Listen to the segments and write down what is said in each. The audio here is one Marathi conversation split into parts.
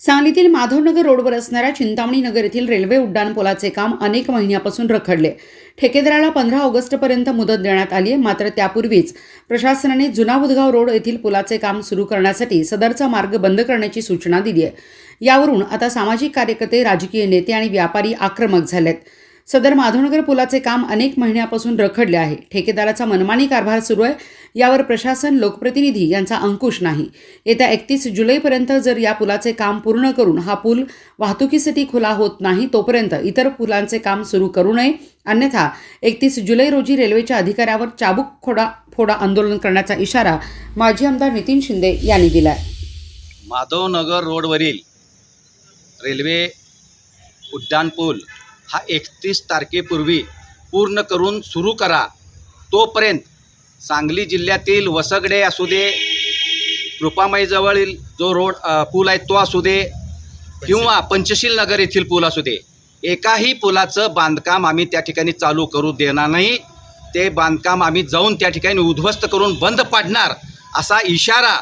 सांगलीतील माधवनगर रोडवर असणाऱ्या चिंतामणी नगर येथील रेल्वे उड्डाणपुलाचे काम अनेक महिन्यापासून रखडले. ठेकेदाराला पंधरा ऑगस्टपर्यंत मुदत देण्यात आली आहे. मात्र त्यापूर्वीच प्रशासनाने जुना बुधगाव रोड येथील पुलाचे काम सुरू करण्यासाठी सदरचा मार्ग बंद करण्याची सूचना दिली आहे. यावरून आता सामाजिक कार्यकर्ते राजकीय नेते आणि व्यापारी आक्रमक झालेत. सदर माधवनगर पुलाचे काम अनेक महिन्यापासून रखडले आहे. ठेकेदाराचा मनमानी कारभार सुरू आहे. यावर प्रशासन लोकप्रतिनिधी यांचा अंकुश नाही. येत्या एकतीस जुलैपर्यंत जर या पुलाचे काम पूर्ण करून हा पूल वाहतुकीसाठी खुला होत नाही तोपर्यंत इतर पुलांचे काम सुरू करू नये. अन्यथा एकतीस जुलै रोजी रेल्वेच्या अधिकाऱ्यावर चाबूक खोडा फोडा आंदोलन करण्याचा इशारा माजी आमदार नितीन शिंदे यांनी दिला आहे माधवनगर रोडवरील रेल्वे उड्डाणपूल हा एकतीस तारखेपूर्वी पूर्ण करून सुरू करा. तोपर्यंत सांगली जिल्ह्यातील वसगडे असू दे कृपामाईजवळील जो रोड पूल आहे तो असू दे किंवा पंचशील नगर येथील पूल असू दे. एकाही पुलाचं बांधकाम आम्ही त्या ठिकाणी चालू करू देणार नाही. ते बांधकाम आम्ही जाऊन त्या ठिकाणी उद्ध्वस्त करून बंद पाडणार असा इशारा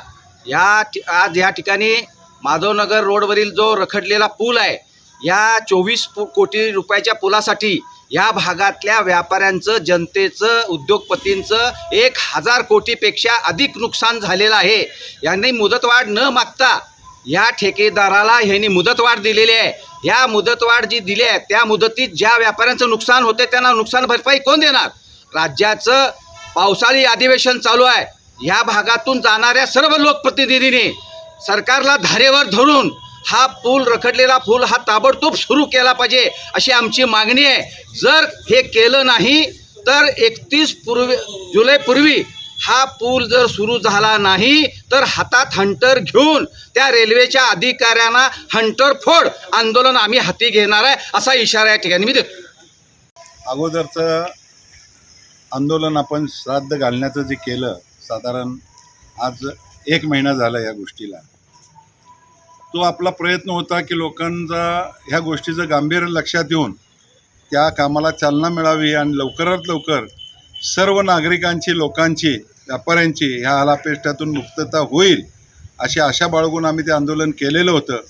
या ठि- आज या ठिकाणी माधवनगर रोडवरील जो रखडलेला पूल आहे या चोवीस पु कोटी रुपयाच्या पुलासाठी या भागातल्या व्यापाऱ्यांचं जनतेचं उद्योगपतींचं एक हजार कोटीपेक्षा अधिक नुकसान झालेलं आहे. यांनी मुदतवाढ न मागता या ठेकेदाराला ह्यांनी मुदतवाढ दिलेली आहे. या मुदतवाढ जी दिली आहे त्या मुदतीत ज्या व्यापाऱ्यांचं नुकसान होते त्यांना नुकसान भरपाई कोण देणार? राज्याचं पावसाळी अधिवेशन चालू आहे. या भागातून जाणाऱ्या सर्व लोकप्रतिनिधींनी सरकारला धारेवर धरून हा पूल रखडलेला पूल हा ताबडतोब सुरू केला पाहिजे अशी आमची मागणी आहे. जर हे केलं नाही तर एकतीस पूर्वी जुलैपूर्वी हा पूल जर सुरू झाला नाही तर हातात हंटर घेऊन त्या रेल्वेच्या अधिकाऱ्यांना हंटर फोड आंदोलन आम्ही हाती घेणार आहे असा इशारा या ठिकाणी मी देतो. अगोदरचं आंदोलन आपण श्राद्ध घालण्याचं जे केलं साधारण आज एक महिना झाला या गोष्टीला. तो आपला प्रयत्न होता की लोकांचा ह्या गोष्टीचं गांभीर्य लक्षात येऊन त्या कामाला चालना मिळावी आणि लवकरात लवकर सर्व नागरिकांची लोकांची व्यापाऱ्यांची ह्या आलापेष्टातून मुक्तता होईल अशी आशा बाळगून आम्ही ते आंदोलन केलेलं होतं.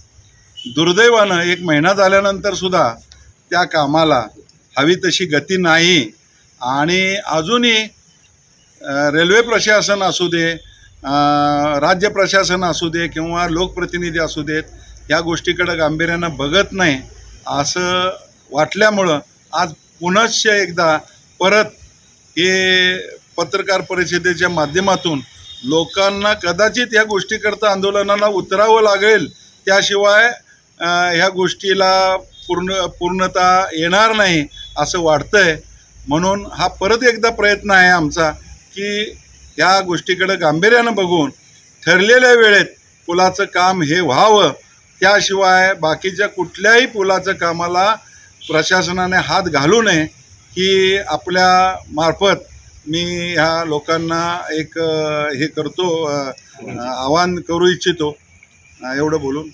दुर्दैवानं एक महिना झाल्यानंतर सुद्धा त्या कामाला हवी तशी गती नाही आणि अजूनही रेल्वे प्रशासन असू दे राज्य प्रशासन असू दे किंवा लोकप्रतिनिधी असू देत या गोष्टीकडं गांभीर्यानं बघत नाही असं वाटल्यामुळं आज पुनश्च एकदा परत हे पत्रकार परिषदेच्या माध्यमातून लोकांना कदाचित या गोष्टीकरता आंदोलनाला उतरावं लागेल त्याशिवाय ह्या गोष्टीला पूर्ण पूर्णता येणार नाही असं वाटतंय. म्हणून हा परत एकदा प्रयत्न आहे आमचा की या गोष्टीकडं गांभीर्यानं बघून ठरलेल्या वेळेत पुलाचं काम हे व्हावं. त्याशिवाय बाकीच्या कुठल्याही पुलाचं कामाला प्रशासनाने हात घालू नये ही आपल्या मार्फत मी ह्या लोकांना एक हे करतो आवाहन करू इच्छितो. एवढं बोलून.